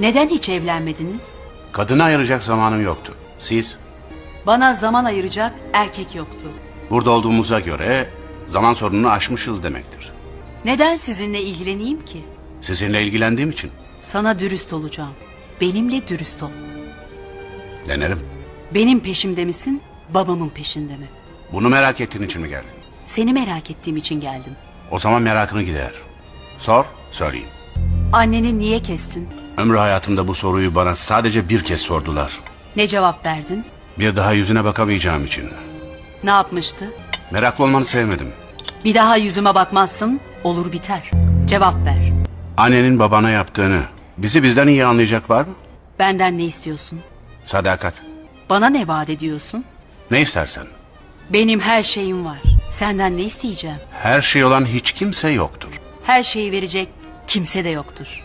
Neden hiç evlenmediniz? Kadına ayıracak zamanım yoktu. Siz? Bana zaman ayıracak erkek yoktu. Burada olduğumuza göre zaman sorununu aşmışız demektir. Neden sizinle ilgileneyim ki? Sizinle ilgilendiğim için Sana dürüst olacağım. Benimle dürüst ol. denerim. Benim peşimde misin, babamın peşinde mi? Bunu merak ettiğin için mi geldin? Seni merak ettiğim için geldim. O zaman merakını gider. Sor, söyleyeyim. Anneni niye kestin? Ömrü hayatımda bu soruyu bana sadece bir kez sordular. Ne cevap verdin? Bir daha yüzüne bakamayacağım için. Ne yapmıştı? Meraklı olmanı sevmedim. Bir daha yüzüme bakmazsın, olur biter. Cevap ver. Annenin babana yaptığını bizi bizden iyi anlayacak var mı? Benden ne istiyorsun? Sadakat. Bana ne vaat ediyorsun? Ne istersen. Benim her şeyim var. Senden ne isteyeceğim? Her şey olan hiç kimse yoktur. Her şeyi verecek kimse de yoktur.